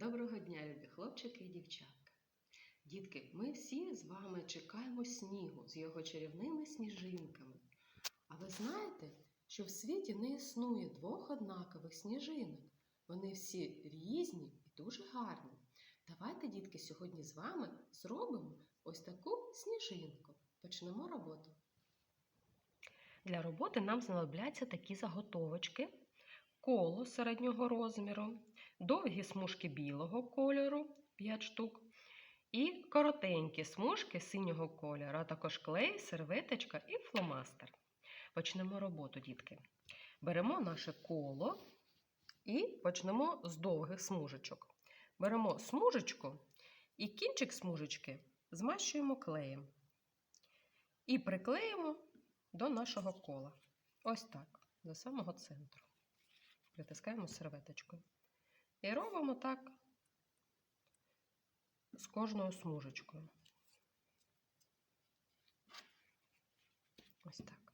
Доброго дня, любі хлопчики і дівчатка. Дітки, ми всі з вами чекаємо снігу з його чарівними сніжинками. А ви знаєте, що в світі не існує двох однакових сніжинок. Вони всі різні і дуже гарні. Давайте, дітки, сьогодні з вами зробимо ось таку сніжинку. Почнемо роботу. Для роботи нам знадобляться такі заготовочки: коло середнього розміру, довгі смужки білого кольору 5 штук, і коротенькі смужки синього кольору, а також клей, серветочка і фломастер. Почнемо роботу, дітки. Беремо наше коло і почнемо з довгих смужечок. Беремо смужечку і кінчик смужечки змащуємо клеєм і приклеїмо до нашого кола. Ось так, до самого центру. Притискаємо серветочкою. І робимо так з кожною смужечкою. Ось так.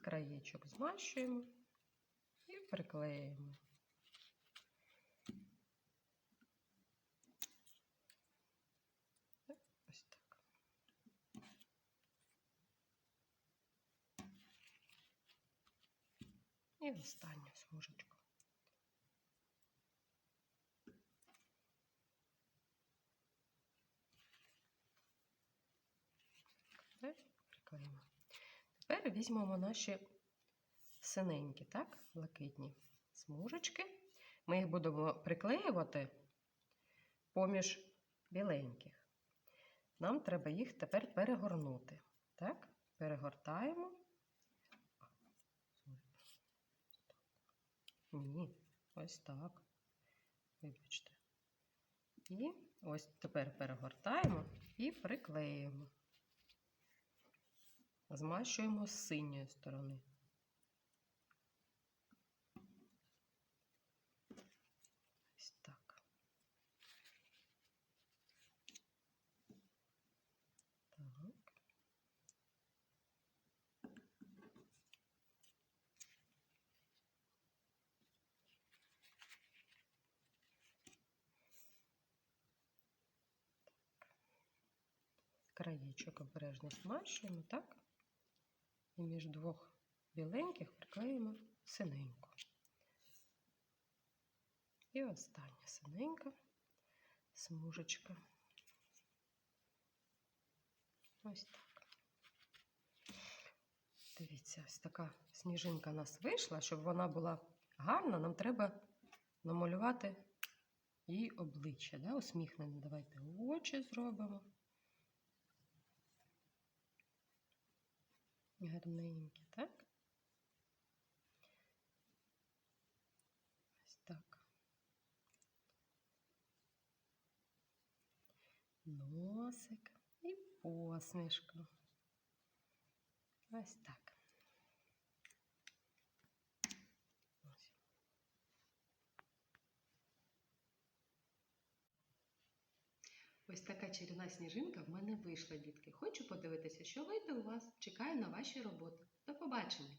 Краєчок змащуємо і приклеїмо. Ось так. І останню смужечку. Приклеїмо. Тепер візьмемо наші синенькі, так, блакитні смужечки. Ми їх будемо приклеювати поміж біленьких. Нам треба їх тепер перегорнути. Так, перегортаємо. Ні, ось так. Вибачте. І ось тепер перегортаємо і приклеюємо. Змащуємо з синьої сторони. Ось так. Так. Краєчок обережно змащуємо, так? І між двох біленьких приклеїмо синеньку. І остання синенька смужечка. Ось так. Дивіться, ось така сніжинка у нас вийшла. Щоб вона була гарна, нам треба намалювати її обличчя, да? усміхнене. Давайте очі зробимо. Гарненькі, так? Ось так. Носик і посмішка. Ось так. Ось така чарівна сніжинка в мене вийшла, дітки. Хочу подивитися, що вийде у вас. Чекаю на ваші роботи. До побачення!